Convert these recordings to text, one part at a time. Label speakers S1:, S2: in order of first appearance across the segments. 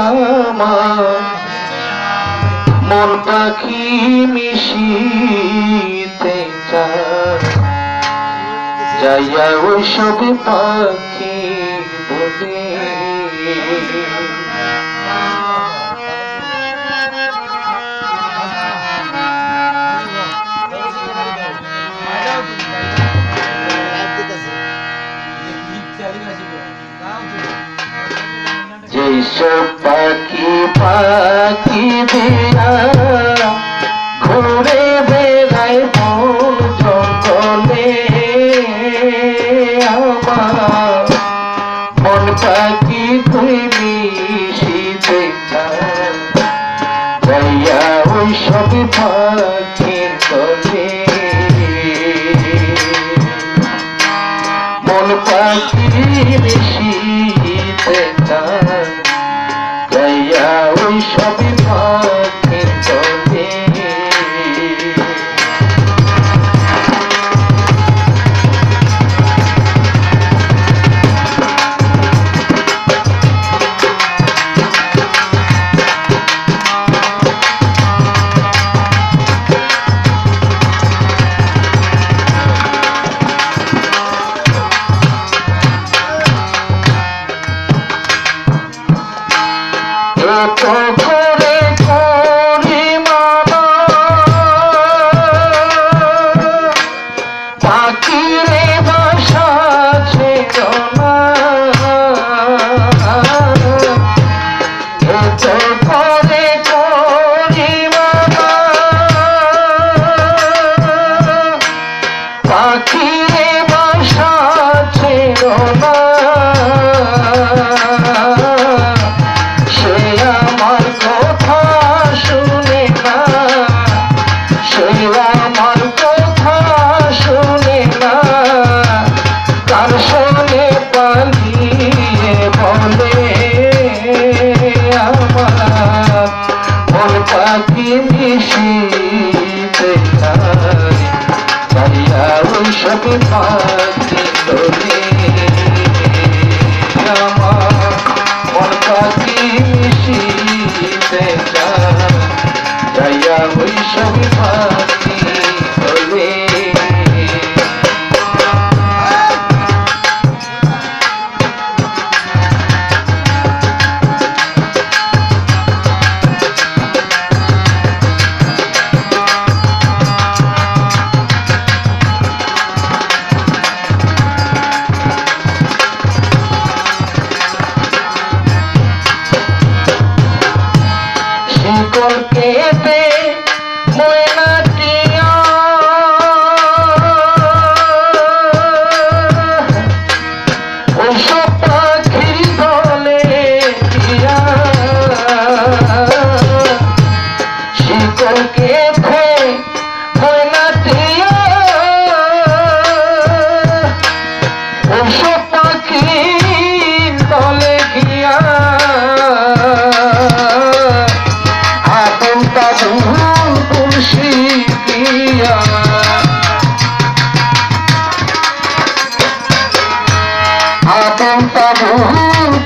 S1: আমার মন পাখি মিশিতে যাইয়া ওই সব পাখি বলে যেসব পাখি পাখি দিয়া, ঘুরে বেড়ায় জঙ্গলে আমার। মন পাখি তুই মিশিতে যাইয়া ওই সব পাখির তলে। মন পাখি মিশিতে Oh, মন পাখি মিশিতে চায় যাইয়া ওই সব পাখি তোলে। আমার মন পাখি মিশিতে চায় যাইয়া ওই তাবু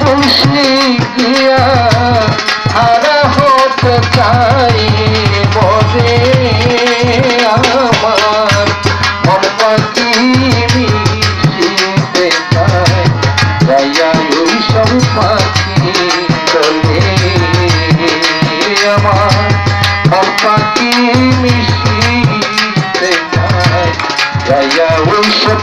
S1: তুলসী গিয়া হারা হতে চাই বলে আমার মন পাখি মিশিতে চায় যাইয়া ওই পাখি দলে আমার পাখি মিশিতে চায় যাইয়া ওই সব